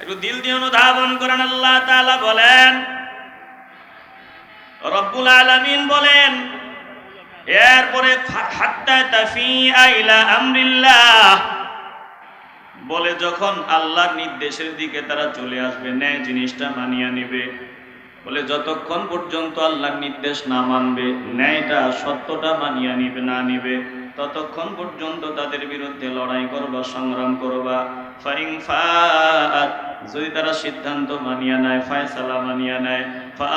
একটু দিল দিয়ে অনুধাবন করেন, আল্লাহ তাআলা বলেন, রব্বুল আলামিন বলেন, এরপরে বলে যখন আল্লাহর নির্দেশের দিকে তারা চলে আসবে, ন্যায় জিনিসটা মানিয়ে নেবে। বলে যতক্ষণ পর্যন্ত আল্লাহর নির্দেশ না মানবে, ন্যায়টা সত্যটা মানিয়ে নিবে, না নিবে, ততক্ষণ পর্যন্ত তাদের বিরুদ্ধে লড়াই করবা, সংগ্রাম করবা। যদি তারা সিদ্ধান্ত মানিয়া নেয়, ফায়সালা মানিয়া নেয় এ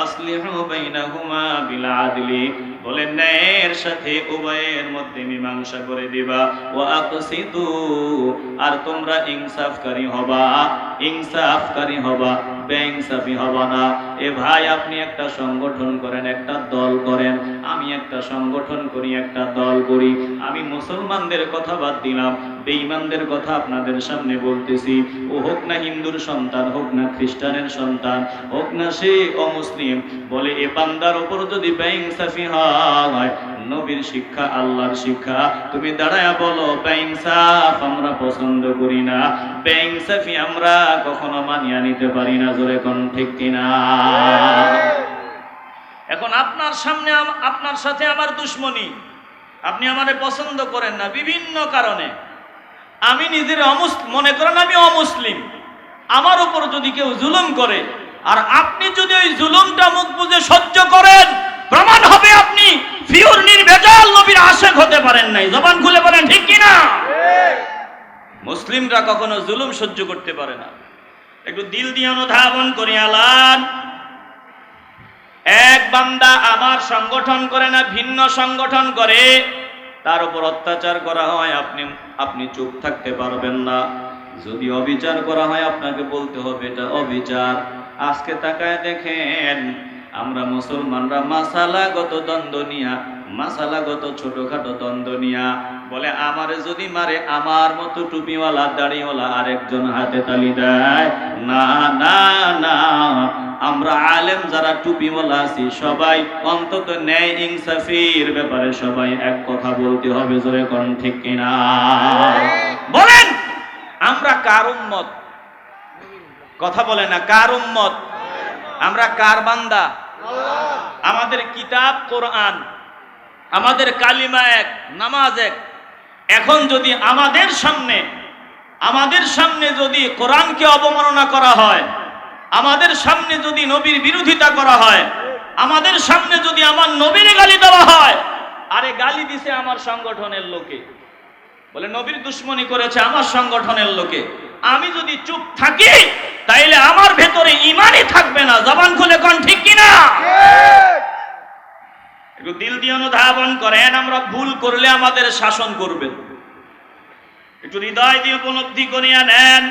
ভাই, আপনি একটা সংগঠন করেন, একটা দল করেন। আমি একটা সংগঠন করি, একটা দল করি। আমি মুসলমানদের কথা বাদ দিলাম। বেঈমানদের কথা আপনাদের সামনে বলতেছি। ও হোক না হিন্দুর সন্তান, হোক না খ্রিস্টানের সন্তান, হোক না সে অমুসলিম, বলে এ বান্দার ওপর যদি বেইনসাফি হয়, নবীর শিক্ষা আল্লাহর শিক্ষা। তুমি দাঁড়ায় বলো বেইনসাফ আমরা পছন্দ করি না। বেইনসাফি আমরা কখনো মানিয়ে নিতে পারি না, জোরে কোন ঠিক কিনা? এখন আপনার সামনে আপনার সাথে আমার দুশ্মনী। আপনি আমারে পছন্দ করেন না, বিভিন্ন কারণে। আমি নিজের মনে করেন আমি অমুসলিম। আমার উপর যদি কেউ জুলুম করে, আর আপনি যদি ওই জুলুমটা মুখ বুঝে সহ্য করেন, প্রমাণ হবে আপনি ফিউর হতে পারেন নাই। জবান খুলে বলেন, ঠিক কিনা? মুসলিমরা কখনো জুলুম সহ্য করতে পারে না। একটু দিল দিয়ে অনুধাবন করি, আলান। এক বান্দা আমার সংগঠন করে না, ভিন্ন সংগঠন করে। তার উপর অত্যাচার করা হয়, আপনি আপনি চুপ থাকতে পারবেন না। যদি অবিচার করা হয়, আপনাকে বলতে হবে এটা অবিচার। আজকে তাকায় দেখেন আমরা মুসলমানরা মাসালাগত দ্বন্দ্ব নিয়া, মাসালাগত ছোটখাটো দ্বন্দ্ব নিয়া, বলে আমারে যদি মারে, আমার মতো টুপিওয়ালা, দাড়িওয়ালা আরেকজন হাতে তালি দেয়। না না না, আমরা আলেম যারা টুপিওয়ালা আছি, সবাই অন্তত ন্যায় ইনসাফির ব্যাপারে সবাই এক কথা বলতে হবে, জোরে কোন, ঠিক কিনা? বলেন, আমরা কার উম্মত? কথা বলে না, কার উম্মত? আমরা কার বান্দা? আমাদের কিতাব, কোরআন, আমাদের কালিমা এক, নামাজ এক। এখন যদি আমাদের সামনে আমাদের সামনে যদি কোরআনকে অবমাননা করা হয়, আমাদের সামনে যদি নবীর বিরোধিতা করা হয়, আমাদের সামনে যদি আমার নবীর গালি দেওয়া হয়, আরে গালি দিছে আমার সংগঠনের লোকে। বলে, নবীর দুশ্মনী করেছে আমার সংগঠনের লোকে। আমি যদি চুপ থাকি তাইলে আমার ভেতরে ইমানই থাকবে না। জবান খুলে কোন ঠিক কিনা? একটু দিল দিয়ে অনুধাবন করেন আমরা ভুল করলে আমাদের শাসন করবেন একটু হৃদয় দিয়ে উপলব্ধি করিয়া নেন।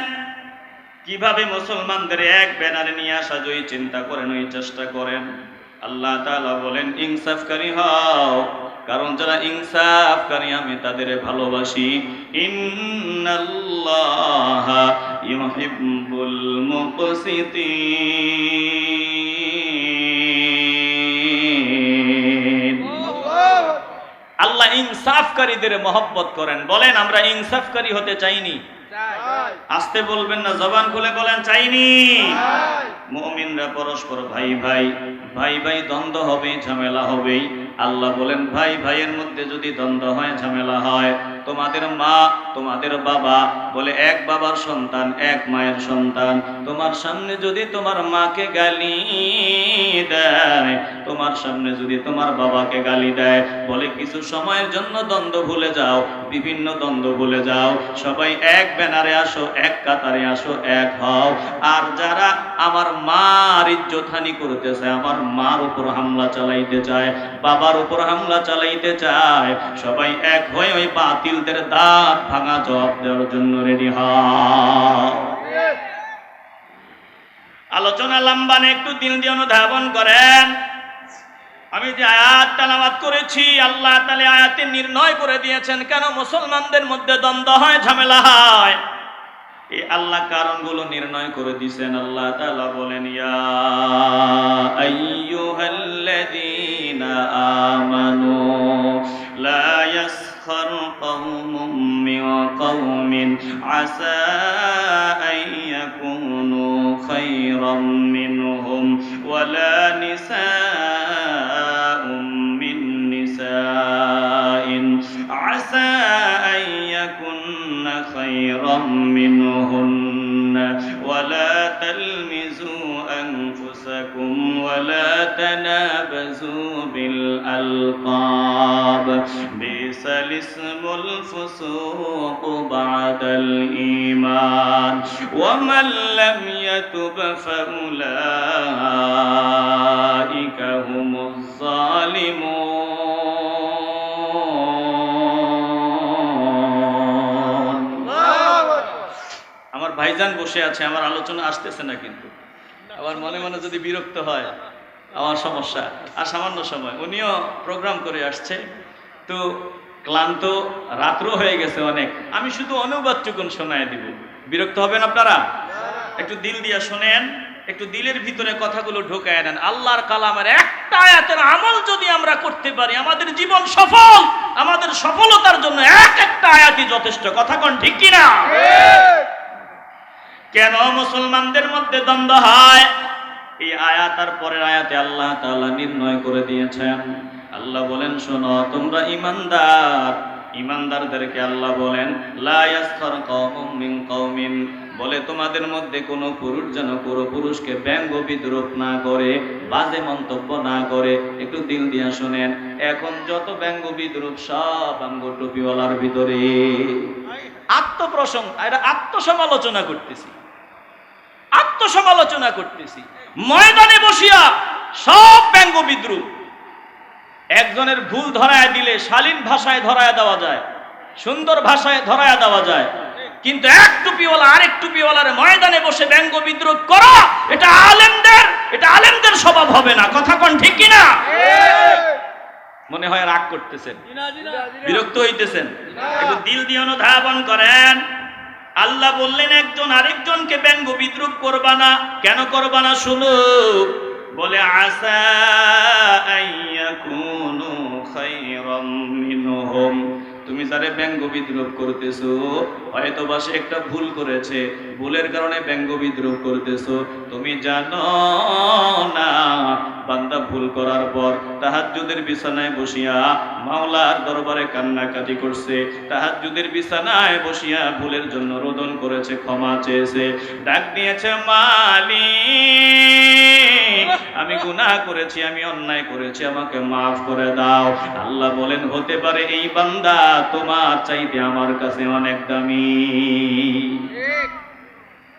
কীভাবে মুসলমানদের এক ব্যানারে নিয়ে আসা যায় চিন্তা করেন ওই চেষ্টা করেন। আল্লাহ তাআলা বলেন ইনসাফকারী হও। কারণ যারা ইনসাফ ইনসাফকারী আমি তাদের ভালোবাসি। ইন্নাল্লাহা ইউহিব্বুল মুকসিতিন। আল্লাহ ইনসাফকারীদের মহব্বত করেন। বলেন আমরা ইনসাফকারী হতে চাইনি। আসতে বলবেন না জবান খুলে বলেন চাইনি। মুমিনরা পরস্পর ভাই ভাই ভাই ভাই দ্বন্দ্ব হবে ঝামেলা হবেই আল্লাহ বলেন ভাই ভাইয়ের মধ্যে যদি দ্বন্দ্ব হয় ঝামেলা হয় তোমাদের মা, তোমাদের বাবা বলে এক বাবার সন্তান, এক মায়ের সন্তান। তোমার সামনে যদি তোমার মাকে গালি দেয়, তোমার সামনে যদি তোমার বাবাকে গালি দেয়, বলে কিছু সময়ের জন্য দ্বন্দ্ব ভুলে যাও, বিভিন্ন দ্বন্দ্ব ভুলে যাও। সবাই এক ব্যানারে আসো, এক কাতারে আসো, এক হও। আর যারা আমার মার ইজ্জতহানি করতেছে আমার মার উপর হামলা চালাইতে চায়, বাবার উপর হামলা চালাইতে চায়, সবাই এক হয়ে ওই বাতিলদের দাঁত ভাঙা জবাব দেওয়ার জন্য রেডি হও আলোচনা লম্বানে একটু দিন দিয়ে অনুধাবন করেন। আমি যে আয়াত তালাবাদ করেছি, আল্লাহ তালে আয়াতে নির্ণয় করে দিয়েছেন, কেন মুসলমানদের মধ্যে দ্বন্দ্ব হয়, ঝামেলা হয়? এই আল্লাহ কারণগুলো নির্ণয় করে দিয়েছেন, আল্লাহ তাআলা বলেন, ইয়া আইয়ুহাল্লাযীনা আমানু يسخر قوم من قوم. عسى أن يكونوا خيرا منهم. ولا نساء من نساء. عسى أن يكن خيرا منهن. ولا تلمزوا أنفسكم. ولا تنابزوا بالألقاب. بئس الاسم الفسوق بعد الإيمان ومن لم يتب فأولئك هم الظالمون আমার ভাইজান বসে আছে আমার আলোচনা আসতেছে না কিন্তু আবার মনে মনে যদি বিরক্ত হয় আমার সমস্যা আর সামান্য সময় উনিও প্রোগ্রাম করে আসছে তো ক্লান্ত রাত্র হয়ে গেছে অনেক। আমি শুধু অনুবাদটুকুন শোনায় দিব। বিরক্ত হবেন আপনারা? একটু দিল দিয়া শোনেন, একটু দিলের ভিতরে কথাগুলো ঢোকায় নেন আল্লাহর কালামের একটা আয়াতের আমল যদি আমরা করতে পারি, আমাদের জীবন সফল, আমাদের সফলতার জন্য এক একটা আয়াতই যথেষ্ট। কথা কোন ঠিক কিনা? কেন মুসলমানদের মধ্যে দ্বন্দ্ব হয়? এই আয়াত আর পরের আয়াতে আল্লাহ তাআলা নির্ণয় করে দিয়েছেন। আল্লাহ বলেন, শোনো, তোমরা ইমানদার। ইমানদারদেরকে আল্লাহ বলেন, লা ইয়াসখার কওমুম মিন কওমিন। বলে, তোমাদের মধ্যে কোনো পুরুষ যেন পুরো পুরুষকে ব্যঙ্গ বিদ্রুপ না করে, বাজে মন্তব্য না করে, একটু দিল দিয়া শোনেন, এখন যত ব্যঙ্গ বিদ্রুপ সব আঙ্গ টুপিওয়ালার ভিতরে। আত্মপ্রসঙ্গ এটা আত্মসমালোচনা করতেছি। আত্মসমালোচনা করতেছি। ময়দানে বসিয়া সব ব্যঙ্গ বিদ্রুপ একজনের ভুল ধরায় দিলে শালীন ভাষায় ধরায় দেওয়া যায়, সুন্দর ভাষায় ধরায় দেওয়া যায়। কিন্তু এক টুপিওয়ালা আরেক টুপিওয়ালার ময়দানে বসে ব্যঙ্গ বিদ্রোহ করা, এটা আলেমদের এটা আলেমদের স্বভাব হবে না। কথা কোন ঠিক কিনা মনে হয় রাগ করতেছেন। বিরক্ত হইতেছেন। একটু দিল দিয়ে অনুধাবন করেন। আল্লাহ বললেন, একজন আরেকজনকে ব্যঙ্গ বিদ্রুপ করবা না। কেন করবা না শুনো বলে আসা তুমি যারে ব্যঙ্গ বিদ্রুপ করতেছো হয়তো বা সে একটা ভুল করেছে। ভুলের কারণে ব্যঙ্গ বিদ্রুপ করতেছো। তুমি জানো না, বান্দা ভুল করার পর তাহাজ্জুদের বিছানায় বসিয়া মাওলার দরবারে কান্নাকাটি করছে। তাহাজ্জুদের বিছানায় বসিয়া ভুলের জন্য রোদন করেছে, ক্ষমা চেয়েছে। ডাক দিয়েছে মালিক। আমি গুনাহ করেছি, আমি অন্যায় করেছি, আমাকে মাফ করে দাও। আল্লাহ বলেন, হতে পারে এই বান্দা তোমার চাইতে আমার কাছে অনেক দামি।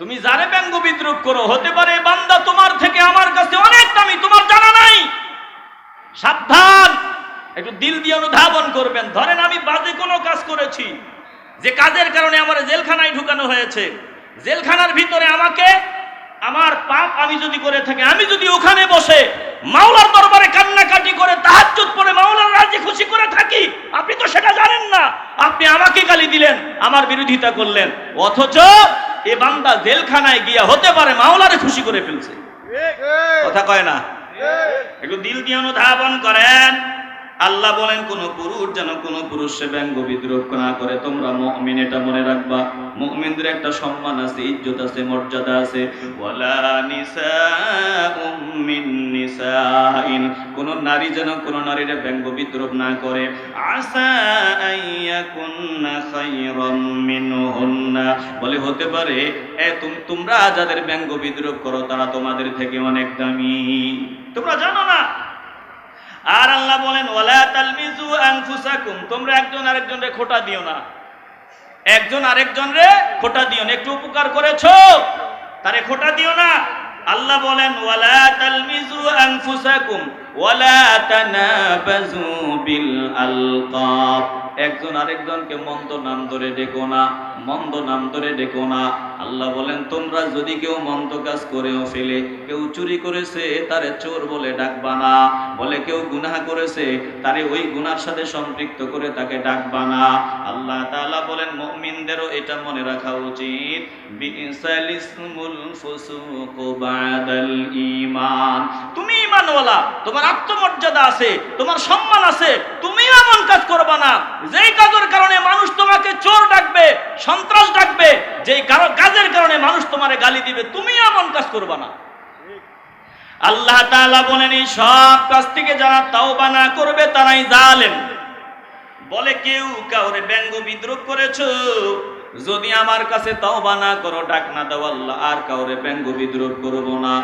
তুমি যারে ব্যঙ্গ বিদ্রুপ করো, হতে পারে বান্দা তোমার থেকে আমার কাছে অনেক দামি, তোমার জানা নাই। সাবধান, একটু দিল দিয়ে অনুধাবন করবেন। ধরেন আমি বাজে কোনো কাজ করেছি, যে কাজের কারণে আমার জেলখানায় ঢুকানো হয়েছে। জেলখানার ভিতরে আমাকে আমার পাপ আমি যদি করে থাকি আমি যদি ওখানে বসে মাওলার দরবারে কান্নাকাটি করে তাহাজ্জুদ পড়ে মাওলার রাজি খুশি করে থাকি আপনি তো সেটা জানেন না। আপনি আমাকে গালি দিলেন আমার বিরোধিতা করলেন। অথচ এ বান্দা জেলখানায় গিয়া হতে পারে মাওলারে খুশি করে ফেলছে। কথা কয় না? একটু দিল দিয়ে অনুধাবন করেন। আল্লাহ বলেন, কোন পুরুষ যেন কোন পুরুষে ব্যঙ্গ বিদ্রোহ না করে। তোমরা মুমিন, এটা মনে রাখবা। মুমিনদের একটা সম্মান আছে, ইজ্জত আছে, মর্যাদা আছে। কোন নারী যেন কোন নারীর ব্যঙ্গ বিদ্রোহ না করে। আসা বলে, হতে পারে তোমরা যাদের ব্যঙ্গ বিদ্রোহ করো, তারা তোমাদের থেকে অনেক দামি। তোমরা জানো না? আর আল্লাহ বলেন, ওয়ালা তালমিজু আনফুসাকুম। তোমরা একজন আরেকজনরে খোটা দিও না। একজন আরেকজনরে খোটা দিও না। একটু উপকার করেছ, তারে খোটা দিও না। আল্লাহ বলেন, ওয়ালা তালমিজু আনফুসাকুম। ওয়ালা তানাবাজু আলকাব। একজন আরেকজনকে মন্দ নাম ধরে ডেকো না, মন্দ নাম ধরে ডেকো না। আল্লাহ বলেন, তোমরা যদি কেউ মন্দ কাজ করেও ফেলে, কেউ চুরি করেছে, তারে চোর বলে ডাকবা না। বলে কেউ গুনাহ করেছে, তারে ওই গুনার সাথে সম্পৃক্ত করে তাকে ডাকবা না। আল্লাহ তাআলা বলেন, মুমিনদেরও এটা মনে রাখা উচিত। বিইসাল ইসমুল ফুসুকু বাদাল ঈমান। তুমি ঈমানওয়ালা, তোমার আত্মমর্যাদা আছে, তোমার সম্মান আছে তুমি এমন কাজ করবা না। যেই কাজের কারণে মানুষ তোমাকে চোর ডাকবে, সন্ত্রাস ডাকবে, যেই কাজের কারণে মানুষ তোমারে গালি দিবে তুমি এমন কাজ করবা না। আল্লাহ তাআলা বলেন, এই সব কাজ থেকে যারা তাওবা না করবে, তারাই জালেম। বলে কেউ কাউরে ব্যঙ্গ বিদ্রুপ করেছ? যদি আমার কাছে তাওবা না করো, ডাক না দাও আল্লাহ, আর কাউরে ব্যঙ্গ বিদ্রুপ করব না।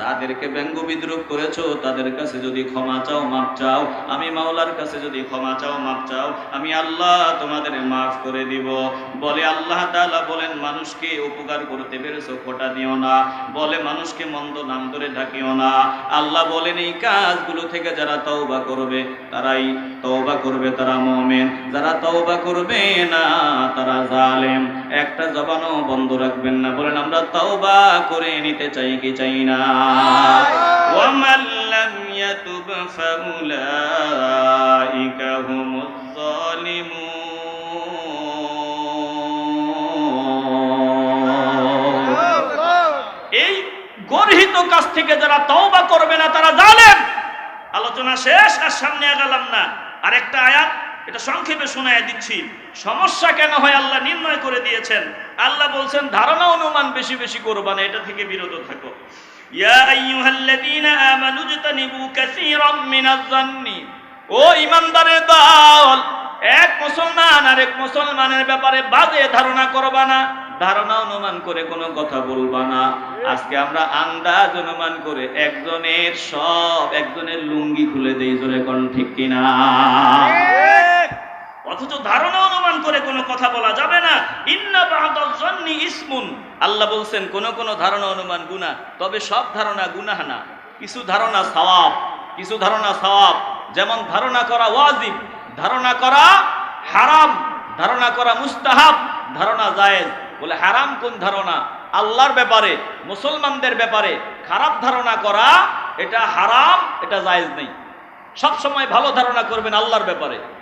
যাদেরকে ব্যঙ্গ বিদ্রুপ করেছ, তাদের কাছে যদি ক্ষমা চাও মাপ চাও। আমি মাওলার কাছে যদি ক্ষমা চাও মাপ চাও। আমি আল্লাহ তোমাদের মাফ করে দিব। বলে আল্লাহ তাআলা বলেন, মানুষকে উপকার করতে পেরেছ, খোটা দিও না। বলে মানুষকে মন্দ নাম ধরে ডাকিও না। আল্লাহ বলেন, এই কাজগুলো থেকে যারা তওবা করবে, তারাই তওবা করবে, তারা মমেন। যারা তওবা করবে না, তারা জালেম। একটা জবানও বন্ধ রাখবেন না। বলেন, আমরা তওবা করে নিতে চাই কি চাই না? লাম ইয়াতুব ফাউলাইকা হুমুজ জালিমুন এই গর্হিত কাজ থেকে যারা তওবা করবে না তারা জালেম। আলোচনা শেষ আর সামনে আগালাম না। আর একটা আয়াত এটা সংক্ষেপে শোনায় দিচ্ছি। সমস্যা কেন হয় আল্লাহ নির্ণয় করে দিয়েছেন? আল্লাহ বলছেন ধারণা অনুমান বেশি বেশি করবা না এটা থেকে বিরত থাকো। ইয়া আইয়ুহাল্লাযীনা আমানু জতানিবু কাসীরাম মিনাজ জান্নি ও ইমানদারের দল, এক মুসলমান আর এক মুসলমানের ব্যাপারে বাজে ধারণা করবা না। ধারণা অনুমান করে কোনো কথা বলবা না। আজকে আমরা আন্দাজ অনুমান করে একজনের সব একজনের লুঙ্গি খুলে দেই জোরে কোন ঠিক কিনা। অথচ ধারণা অনুমান করে কোনো কথা বলা যাবে না। ইন্না ইসমুন। আল্লাহ বলছেন, কোন কোন ধারণা অনুমান গুনাহ, তবে সব ধারণা গুনাহ না। কিছু ধারণা সওয়াব, কিছু ধারণা সওয়াব, যেমন ধারণা করা ওয়াজিব, ধারণা করা হারাম, ধারণা করা মুস্তাহাব, ধারণা জায়েজ। বলে হারাম কোন ধারণা? আল্লাহর ব্যাপারে, মুসলমানদের ব্যাপারে খারাপ ধারণা করা, এটা হারাম, এটা জায়েজ নেই। সব সময় ভালো ধারণা করবেন আল্লাহর ব্যাপারে।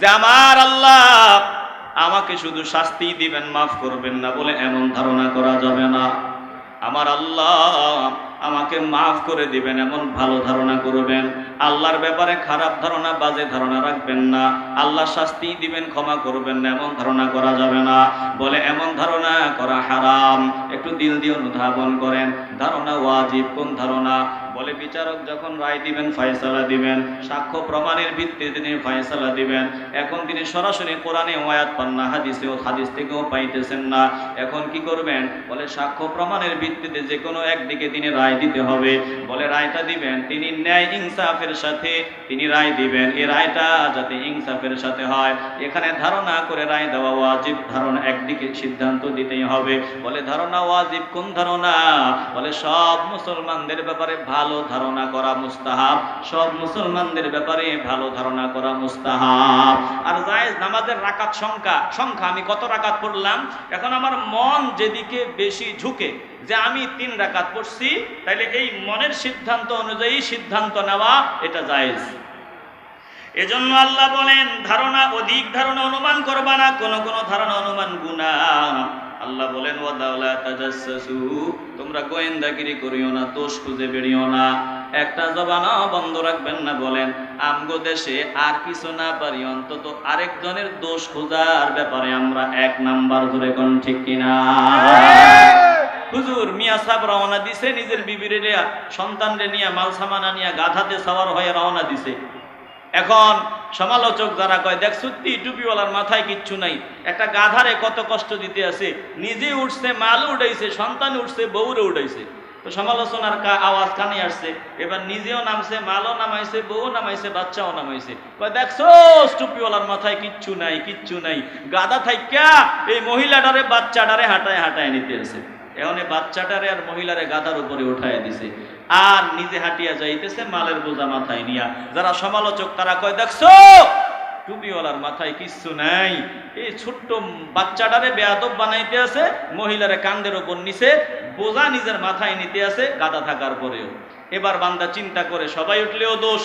যে আমার আল্লাহ আমাকে শুধু শাস্তি দিবেন, মাফ করবেন না বলে এমন ধারণা করা যাবে না। আমার আল্লাহ আমাকে মাফ করে দিবেন, এমন ভালো ধারণা করবেন। আল্লাহর ব্যাপারে খারাপ ধারণা, বাজে ধারণা রাখবেন না। আল্লাহ শাস্তি দিবেন, ক্ষমা করবেন না, এমন ধারণা করা যাবে না বলে এমন ধারণা করা হারাম। একটু দিল দিয়ে অনুধাবন করেন, ধারণা ওয়াজিব কোন ধারণা? বলে বিচারক, যখন রায় দিবেন, ফয়সালা দিবেন, সাক্ষ্য প্রমাণের ভিত্তিতে তিনি ফয়সালা দিবেন। এখন তিনি সরাসরি কোরআনে ওয়ায়াত পান না, হাদিসেও, হাদিস থেকেও পাইতেছেন না। এখন কি করবেন? বলে সাক্ষ্য প্রমাণের ভিত্তিতে যে কোনো একদিকে তিনি রায় দিতে হবে। বলে রায়টা দিবেন, তিনি ন্যায় ইনসাফের সাথে তিনি রায় দিবেন। এই রায়টা যাতে ইনসাফের সাথে হয়। এখানে ধারণা করে রায় দেওয়া ওয়াজিব ধারণা একদিকে সিদ্ধান্ত দিতেই হবে। বলে ধারণা ওয়াজিব, কোন ধারণা? বলে সব মুসলমানদের ব্যাপারে ভালো ধারণা করা মুস্তাহাব। সব মুসলমানদের ব্যাপারে ভালো ধারণা করা মুস্তাহাব। আর জায়েজ নামাজের রাকাত সংখ্যা সংখ্যা, আমি কত রাকাত পড়লাম? এখন আমার মন যেদিকে বেশি ঝুঁকে, যে আমি তিন রাকাত পড়ছি, তাইলে এই মনের সিদ্ধান্ত অনুযায়ী সিদ্ধান্ত নেওয়া এটা জায়েজ। এজন্য আল্লাহ বলেন, ধারণা অধিক ধারণা অনুমান করবা না, কোন কোন ধারণা অনুমান গুণা আল্লাহ বলেন তোমরা গোয়েন্দাগিরি করিও না, দোষ খুঁজে বেরিও না। একটা জবানা বন্ধ রাখবেন না বলেন। আমগো দেশে আর কিছু না পারি, অন্তত আরেকজনের দোষ খোঁজার ব্যাপারে আমরা এক নাম্বার ধরে কোন ঠিক কিনা? হুজুর, মিয়া সাহেব রওনা দিছে, নিজের বিবিরে সন্তানরে নিয়ে মাল সামানা নিয়ে গাধাতে সাওয়ার হয়ে রওনা দিছে। এখন সমালোচক যারা কয়, দেখ, সত্যি টুপিওয়ালার মাথায় কিচ্ছু নাই। একটা গাধারে কত কষ্ট দিতে আছে? নিজে উঠছে মাল উঠাইছে, সন্তান উঠছে বউরে উঠাইছে। তো সমালোচনার কা আওয়াজ কানে আসছে। এবার নিজেও নামছে, মালও নামাইছে বউ নামাইছে, বাচ্চাও নামাইছে। দেখছ টুপিওয়ালার মাথায় কিচ্ছু নাই কিচ্ছু নাই। গাধা থাইকা এই মহিলাটারে, বাচ্চাটারে হাঁটায় হাঁটায় নিতে আছে। এখন এই বাচ্চাটারে আর মহিলারে গাধার উপরে উঠায় দিছে। আর নিজে হাঁটিয়া যাইতেছে, মালের বোঝা মাথায় নিয়া। যারা সমালোচক, তারা কয়, দেখছ, টুপিওয়ালার মাথায় কিচ্ছু নাই। এই ছোট্ট বাচ্চাটারে বেয়াদব বানাইতে আছে, মহিলারে কান্দের ওপর নিছে বোঝা নিজের মাথায় নিতে আছে, গাদা থাকার পরেও। এবার বান্দা চিন্তা করে, সবাই উঠলেও দোষ।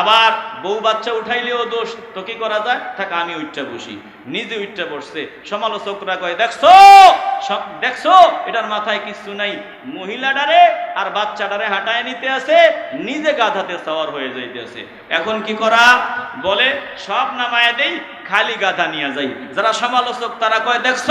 আবার বউ বাচ্চা উঠাইলেও দোষ, তো কি করা যায়? থাকা, আমি উঠটা বসি। নিজে উঠটা বসছে। সমালোচকরা কয়, দেখছ? দেখছ? এটার মাথায় কিছু নাই। মহিলা ডারে আর বাচ্চাটারে হাঁটায় নিতে আছে, নিজে গাধাতে সওয়ার হয়ে যাইতে আছে এখন কি করা? বলে, সব নামায় দেই খালি গাধা নিয়ে যাই। যারা সমালোচক, তারা কয়, দেখছ,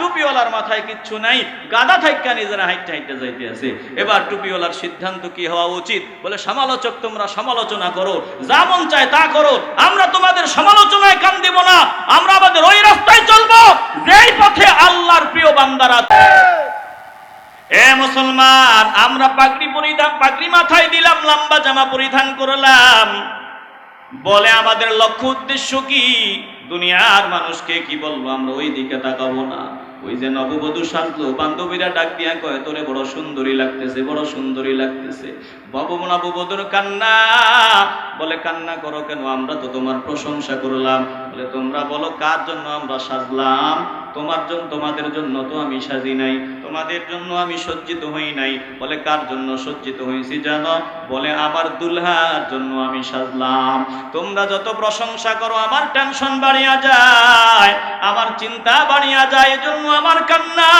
টুপিওয়ালার মাথায় কিচ্ছু নাই, গাধা থাইকা নিজেরা হাইটে হাইটে যাইতে আছে। এবার টুপিওয়ালার সিদ্ধান্ত কি হওয়া উচিত? বলে, সমালোচক, তোমরা সমালোচনা করো। যা মন চায় তা করো। আমরা তোমাদের সমালোচনায় কান দেব না। আমরা আমাদের ওই রাস্তায় চলবো, যেই পথে আল্লাহর প্রিয় বান্দারা এ মুসলমান, আমরা পাগড়ি পরিধান, পাগড়ি মাথায় দিলাম, লম্বা জামা পরিধান করলাম। বলে আমাদের লক্ষ্য উদ্দেশ্য কি? দুনিয়ার মানুষকে কি বলব, আমরা ওই দিকে তাকাবো না। ওই যে নববধূ শান্ত, বান্ধবীরা ডাক দিয়া কয়, তোরে বড় সুন্দরী লাগতেছে, বড় সুন্দরী লাগতেছে। বাবু নববধূর কান্না, বলে, কান্না করো কেন? আমরা তো তোমার প্রশংসা করলাম। বলে, তোমরা বলো, কার জন্য আমরা সাজলাম? তোমার জন্য তোমাদের জন্য তো আমি সাজি নাই। তোমাদের জন্য আমি সজ্জিত হই নাই। বলে, কার জন্য সজ্জিত হয়েছি জানো? বলে, আমার দুলহার জন্য আমি সাজলাম। তোমরা যত প্রশংসা করো, আমার টেনশন বাড়িয়া যায়। আমার চিন্তা বাড়িয়া যায়, এজন্য আমার কান্না।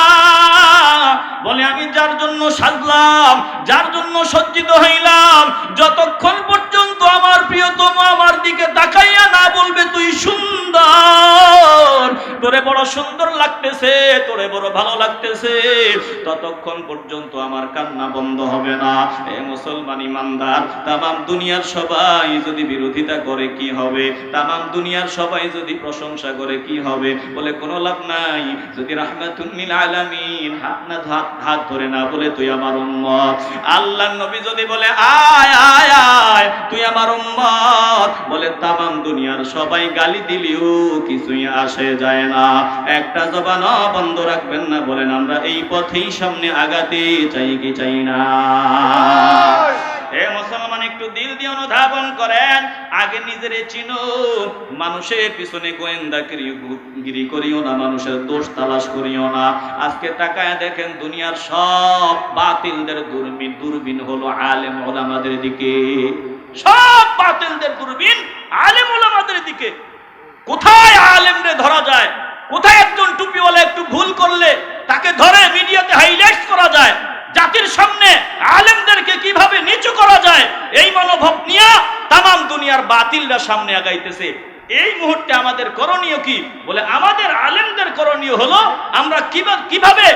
বলে, আমি যার জন্য সাজলাম, যার জন্য সজ্জিত হইলাম, যতক্ষণ পর্যন্ত আমার প্রিয়তম আমার দিকে তাকাইয়া না বলবে, তুই সুন্দর। তোরে বড় সুন্দর লাগতেছে, তোরে বড় ভালো লাগতেছে। ততক্ষণ পর্যন্ত আমার কান্না বন্ধ হবে না। এ মুসলমান ইমানদার, তামাম দুনিয়ার সবাই যদি বিরোধিতা করে কি হবে? তামাম দুনিয়ার সবাই যদি প্রশংসা করে কি হবে? বলে কোনো লাভ নাই। যদি রাহমাতুল আলামিন হাত না হাত ধরে না বলে তুই আমার উম্মত। আল্লাহ নবী যদি বলে, আয় আয় আয়, তুই আমার উম্মত, বলে তামাম দুনিয়ার সবাই গালি দিলেও কিছুই আসে যায় না। একটা জবান বন্ধ রাখবেন না, বলেন, আমরা এই পথেই সামনে আগাতে চাই কি চাই না। এ মুসলমান একটু দিল দিয়ে অনুধাবন করেন। আগে নিজের চিনো মানুষের পিছনে গোয়েন্দা গিরি করিও না মানুষের দোষ তালাশ করিও না। আজকে তাকায় দেখেন দুনিয়ার সব বাতিলদের দূরবীন দূরবীন হলো আলেম ওলামাদের দিকে। সব বাতিলদের দূরবীন আলেম ওলামাদের দিকে। কোথায় আলেমরে ধরা যায়? কোথায় একজন টুপিওয়ালা একটু ভুল করলে? তাকে ধরে মিডিয়াতে হাইলাইট করা যায়। জাতির সামনে আলেমদেরকে কীভাবে নিচু করা যায়, এই মনোভাব নিয়ে তাম দুনিয়ার বাতিলরা সামনে আগাইতেছে। এই মুহূর্তে আমাদের করণীয় কি? বলে আমাদের আলেমদের করণীয় হলো, আমরা কীভাবে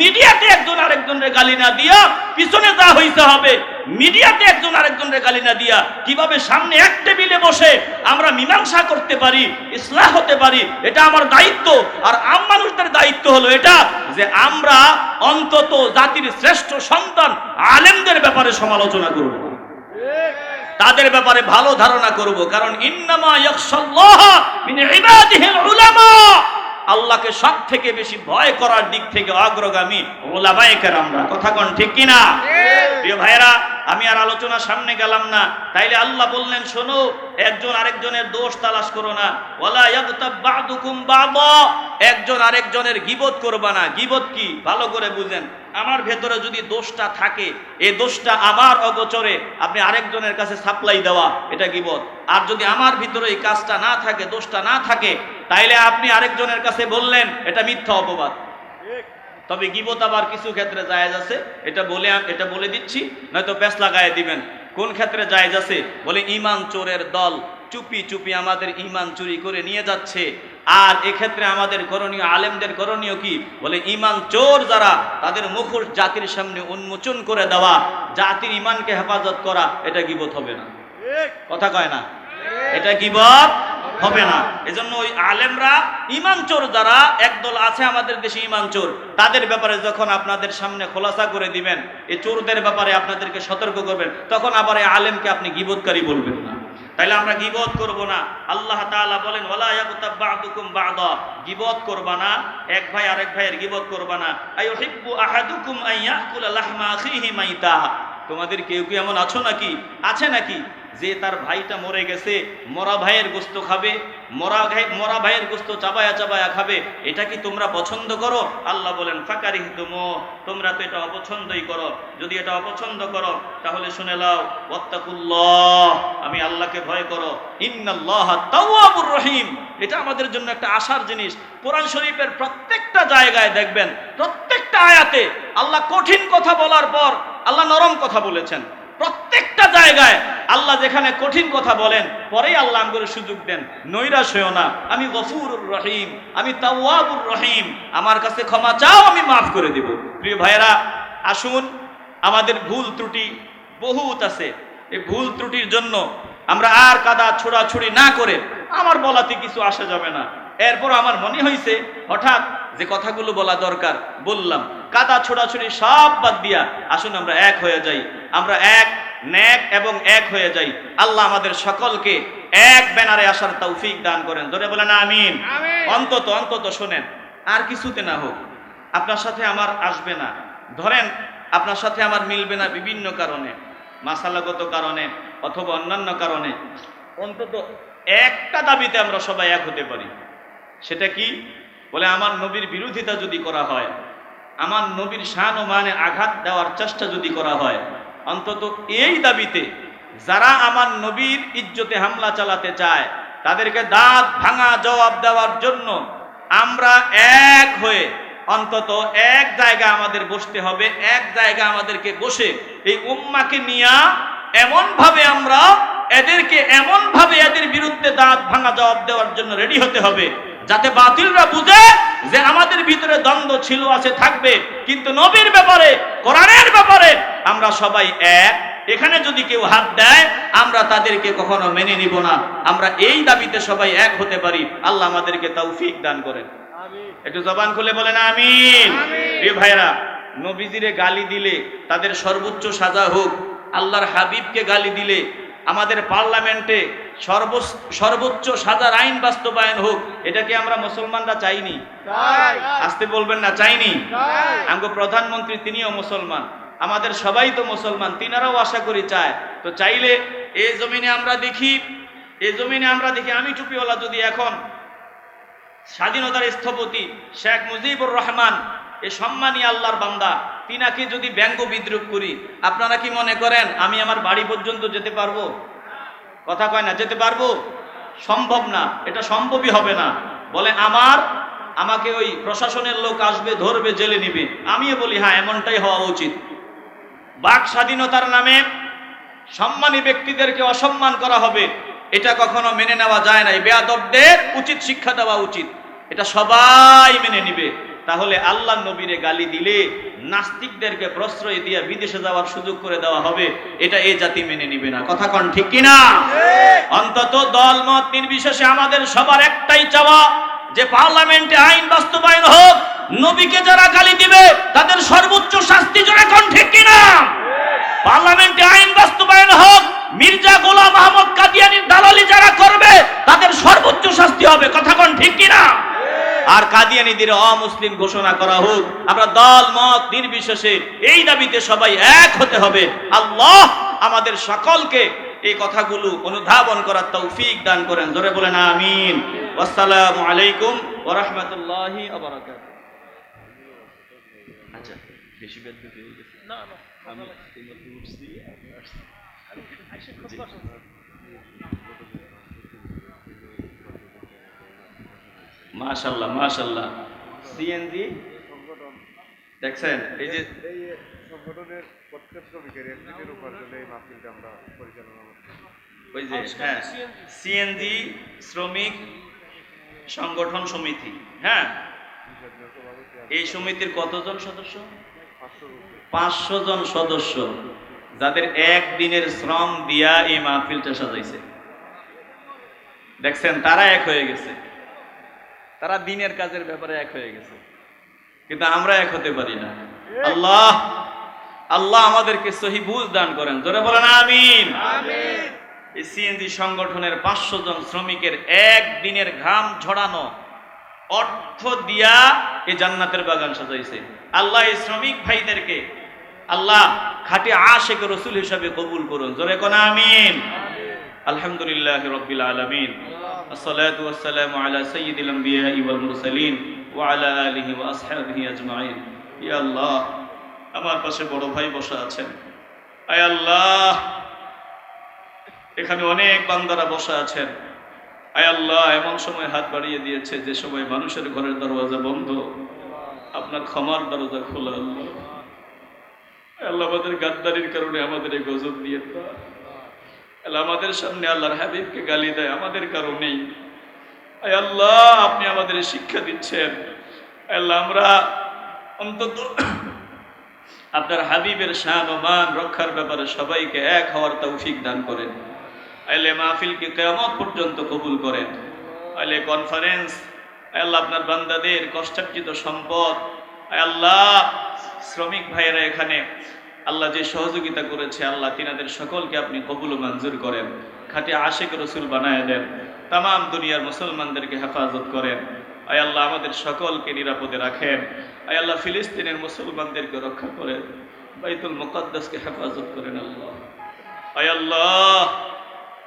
মিডিয়াতে একজন আরেকজনের গালি না দিয়া পিছনে যা হইতে হবে, মিডিয়াতে একজন আরেকজনের গালি না দিয়া কীভাবে সামনে এক টেবিলে বসে আমরা মীমাংসা করতে পারি, ইসলাহ হতে পারি, এটা আমার দায়িত্ব। আর আম মানুষদের দায়িত্ব হলো এটা যে আমরা অন্তত জাতির শ্রেষ্ঠ সন্তান আলেমদের ব্যাপারে সমালোচনা করব। তাদের ব্যাপারে ভালো ধারণা করব। কারণ আল্লাহকে সব থেকে বেশি ভয় করার দিক থেকে অগ্রগামী ওলামায়ে আমরা কথা কন ঠিক কিনা? প্রিয় ভাইরা আমি আর আলোচনা সামনে গেলাম না। তাইলে আল্লাহ বললেন, শোনো, একজন আরেকজনের দোষ তালাশ করো না। একজন আরেকজনের গীবত করবা না। গীবত কি? ভালো করে বুঝেন। আমার ভেতরে যদি দোষটা থাকে এই দোষটা আমার অগোচরে, আপনি আরেকজনের কাছে সাপ্লাই দেওয়া, এটা গিবত। আর যদি আমার ভিতরে এই কাজটা না থাকে, দোষটা না থাকে, তাইলে আপনি আরেকজনের কাছে বললেন, এটা মিথ্যা অপবাদ। তবে গিবত আবার কিছু ক্ষেত্রে জায়েজ আছে। এটা বলে এটা বলে দিচ্ছি নয়তো প্যাস লাগায় দিবেন। কোন ক্ষেত্রে জায়েজ আছে? বলে ইমান চোরের দল চুপি চুপি আমাদের ইমান চুরি করে নিয়ে যাচ্ছে। আর এক্ষেত্রে আমাদের করণীয় আলেমদের করণীয় কি? বলে ইমান চোর যারা তাদের মুখোশ জাতির সামনে উন্মোচন করে দেওয়া জাতির ইমানকে হেফাজত করা এটা গিবত হবে না। কথা কয় না? এটা গিবত হবে না। এজন্য ওই আলেমরা ইমান চোর যারা, একদল আছে আমাদের দেশে ইমান চোর, তাদের ব্যাপারে যখন আপনাদের সামনে খোলাসা করে দিবেন, এই চোরদের ব্যাপারে আপনাদেরকে সতর্ক করবেন, তখন আবার এই আলেমকে আপনি গিবতকারী বলবেন না। তাইলে আমরা গিবত করব না। আল্লাহ তাআলা বলেন, ওয়ালা ইয়াগতাব বা'দুকুম বা'দা। গিবত করবা না, এক ভাই আরেক ভাইয়ের গিবত করবা না। আইয়ুহিব্বু আহাদুকুম আন লাহমা আখিহি মাইতা। তোমাদের কেউ কি এমন আছো নাকি? আছে নাকি? যে তার ভাইটা মরে গেছে, মরা ভাইয়ের গোস্ত খাবে, মরা ভাই মরা ভাইয়ের গোস্ত চাবায়া চাবায়া খাবে, এটা কি তোমরা পছন্দ করো? আল্লাহ বলেন ফাকারি তুমো, তোমরা তো এটা অপছন্দই করো। যদি এটা অপছন্দ করো, তাহলে শুনে লাও আমি আল্লাহকে ভয় করো। ইন্নাল্লাহ তাওয়াবুর রহিম। এটা আমাদের জন্য একটা আশার জিনিস। কোরআন শরীফের প্রত্যেকটা জায়গায় দেখবেন, প্রত্যেকটা আয়াতে আল্লাহ কঠিন কথা বলার পর আল্লাহ নরম কথা বলেছেন। প্রত্যেকটা জায়গায় আল্লাহ যেখানে কঠিন কথা বলেন, পরেই আল্লাহ আমাকে সুযোগ দেন। নৈরাশ হয়েও না। আমি গফুরুর রহিম, আমি তাওয়াবুর রহিম। আমার কাছে ক্ষমা চাও, আমি মাফ করে দেব। প্রিয় ভাইয়েরা, আসুন, আমাদের ভুল ত্রুটি বহুত আছে। এই ভুল ত্রুটির জন্য আমরা আর কাদা ছোড়াছুড়ি না করে আমার বলাতে কিছু আসা যাবে না। এরপর আমার মনে হয়েছে হঠাৎ যে কথাগুলো বলা দরকার, বললাম, কাদা ছোড়াছুড়ি সব বাদ দিয়া, আসুন আমরা এক হয়ে যাই। আমরা এক ন্যাক এবং এক হয়ে যাই। আল্লাহ আমাদের সকলকে এক ব্যানারে আসার তৌফিক দান করেন। ধরে বলেন আমিন। অন্তত অন্তত শোনেন আর কিছুতে না হোক আপনার সাথে আমার আসবে না। ধরেন আপনার সাথে আমার মিলবে না বিভিন্ন কারণে মাসালাগত কারণে অথবা অন্যান্য কারণে। অন্তত একটা দাবিতে আমরা সবাই এক হতে পারি। সেটা কি? বলে আমার নবীর বিরোধিতা যদি করা হয় আমার নবীর শান ও মানে আঘাত দেওয়ার চেষ্টা যদি করা হয় অন্তত এই দাবিতে যারা আমার নবীর ইজ্জতে হামলা চালাতে চায়, তাদেরকে দাঁত ভাঙা জবাব দেওয়ার জন্য আমরা এক হয়ে অন্তত এক জায়গা আমাদের বসতে হবে, এক জায়গা আমাদেরকে বসে এই উম্মাকে নিয়া এমন ভাবে আমরা এদেরকে এমন ভাবে এদের বিরুদ্ধে দাঁত ভাঙা জবাব দেওয়ার জন্য রেডি হতে হবে। যাতে বাতিলরা বুঝে যে আমাদের ভিতরে দ্বন্দ্ব ছিল আছে থাকবে। কিন্তু নবীর ব্যাপারে কোরআনের ব্যাপারে আমরা সবাই এক। এখানে যদি কেউ হাত দেয় আমরা তাদেরকে কখনো মেনে নিব না। আমরা এই দাবিতে সবাই এক হতে পারি। আল্লাহ আমাদেরকে তৌফিক দান করেন। একটু জবান খুলে বলেন আমিন। প্রিয় ভাইরা নবীজিরে গালি দিলে তাদের সর্বোচ্চ সাজা হোক। আল্লাহর হাবিবকে গালি দিলে আমাদের পার্লামেন্টে সর্ব সর্বোচ্চ সাজার আইন বাস্তবায়ন হোক এটা কি আমরা মুসলমানরা চাইনি। আসতে বলবেন না চাইনি। আমগো প্রধানমন্ত্রী তিনিও মুসলমান আমাদের সবাই তো মুসলমান তিনারাও আশা করি চায়। তো চাইলে এ জমিনে আমরা দেখি এ জমিনে আমরা দেখি আমি টুপিওয়ালা যদি এখন স্বাধীনতার স্থপতি শেখ মুজিবুর রহমান এ সম্মানী আল্লাহর বান্দা। তিনাকে যদি ব্যঙ্গ বিদ্রুপ করি, আপনারা কি মনে করেন আমি আমার বাড়ি পর্যন্ত যেতে পারব? কথা কয় না, যেতে পারব? সম্ভব না, এটা সম্ভবই হবে না। বলে, আমার, আমাকে ওই প্রশাসনের লোক আসবে, ধরবে, জেলে নিবে। আমিও বলি হ্যাঁ এমনটাই হওয়া উচিত। বাক স্বাধীনতার নামে সম্মানী ব্যক্তিদেরকে অসম্মান করা হবে, এটা কখনো মেনে নেওয়া যায় না বেয়াদবদের উচিত শিক্ষা দেওয়া উচিত। এটা সবাই মেনে নিবে। তাহলে আল্লাহ নবীরে গালি দিলে নাস্তিকদেরকে প্রশ্রয় দিয়ে বিদেশে যাওয়ার সুযোগ করে দেওয়া হবে। এটা এই জাতি মেনে নিবে না। কথা কন ঠিক কিনা? অন্তত দল মত নির্বিশেষে আমাদের সবার একটাই চাওয়া যে পার্লামেন্টে আইন বাস্তবায়ন হোক নবীকে যারা গালি দিবে তাদের সর্বোচ্চ শাস্তি জোরে কোন ঠিক কিনা পার্লামেন্টে আইন বাস্তবায়ন হোক মির্জা গোলাম আহমদ কাদিয়ানির দালালি যারা করবে তাদের সর্বোচ্চ শাস্তি হবে কথা কোন ঠিক কিনা আর কাদিয়ানিদের অমুসলিম ঘোষণা করা হোক। আমরা দল মত নির্বিশেষে এই দাবিতে সবাই এক হতে হবে। আল্লাহ আমাদের সকলকে এই কথাগুলো অনুধাবন করার তৌফিক দান করেন। ধরে বলেন আমিন। আসসালামু আলাইকুম ওয়া রাহমাতুল্লাহি ওয়া আচ্ছা বেশি বেদ না না আমি উঠছি মাশাল্লাহ মাশাল্লাহ সিএনজি দেখছেন এই যে এই সংগঠনের প্রত্যেক শ্রমিকের একদিনের উপার্জনে এই মাহফিলটা আমরা পরিচালনা করছি ওই যে হ্যাঁ সিএনজি শ্রমিক সংগঠন সমিতি হ্যাঁ। এই সমিতির কতজন সদস্য? পাঁচশো পাঁচশো জন সদস্য যাদের একদিনের শ্রম দিয়া এই মাহফিলটা সাজাইছে। দেখছেন তারা এক হয়ে গেছে। তারা দিনের কাজের ব্যাপারে এক হয়ে গেছে। কিন্তু আমরা এক হতে পারি না। আল্লাহ আল্লাহ আমাদেরকে সহি বুঝ দান করেন। জোরে বলেন আমিন। এই সিএনজি সংগঠনের পাঁচশো জন শ্রমিকের এক দিনের ঘাম ঝড়ানো অর্থ দিয়া এই জান্নাতের বাগান সাজাইছে। আল্লাহ এই শ্রমিক ভাইদেরকে আল্লাহ খাটি আশেক রসুল হিসাবে কবুল করুন। জোরে কোন আমিন। আলহামদুলিল্লাহ রব্বিল আলামিন। الصلاة والسلام على سيد الأنبياء والمرسلين وعلى آله وأصحابه أجمعين يا الله আমার পাশে বড় ভাই বসা আছেন আয় আল্লাহ এখানে অনেক বান্দারা বসা আছেন আয় আল্লাহ এমন সময় হাত বাড়িয়ে দিয়েছে যে সময় মানুষের ঘরের দরওয়াজা বন্ধ আপনার ক্ষমার দরজা খোলা আল্লাহ আয় আল্লাহ আমাদের গাদ্দারির কারণে আমাদের এই গজব দিয়ে দাও। আল্লাহ আমাদের সামনে আল্লাহর হাবিবকে গালি দেয়, আমাদের কারও নেই। আয় আল্লাহ, আপনি আমাদের শিক্ষা দিচ্ছেন। আল্লাহ, আমরা অন্তত আপনার হাবিবের শান ও মান রক্ষার ব্যাপারে সবাইকে এক হওয়ার তৌফিক দান করেন। আইলে মাহফিলকে কেয়ামত পর্যন্ত কবুল করেন। আইলে কনফারেন্স আল্লাহ, আপনার বান্দাদের কষ্টার্জিত সম্পদ। আল্লাহ, শ্রমিক ভাইয়েরা এখানে আল্লাহ যে সহযোগিতা করেছে, আল্লাহ তিনাদের সকলকে আপনি কবুল মঞ্জুর করেন। খাটি আশেক রসুল বানায় দেন। তাম দুনিয়ার মুসলমানদেরকে হেফাজত করেন। আয় আল্লাহ আমাদের সকলকে নিরাপদে রাখেন। আয় আল্লাহ ফিলিস্তিনের মুসলমানদেরকে রক্ষা করেন। বাইতুল মুকদ্দাসকে হেফাজত করেন আল্লাহ। আয় আল্লাহ,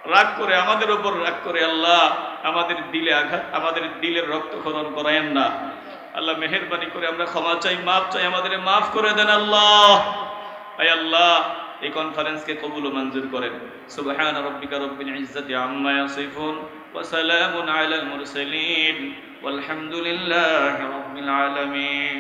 রাগ করে আমাদের উপর রাগ করে আল্লাহ, আমাদের দিলে আঘাত, আমাদের দিলের রক্তক্ষরণ করায়েন না। আল্লাহ মেহেরবানি করে আমরা ক্ষমা চাই মাফ চাই আমাদের মাফ করে দেন আল্লাহ। আয় আল্লাহ এই কনফারেন্সকে কবুল ও মঞ্জুর করেন সুবহান রাব্বিকা রব্বিল ইজ্জাতি আম্মা ইয়াসিফুন ওয়া সালামুন আলাল মুরসালিন والحمد لله رب العالمين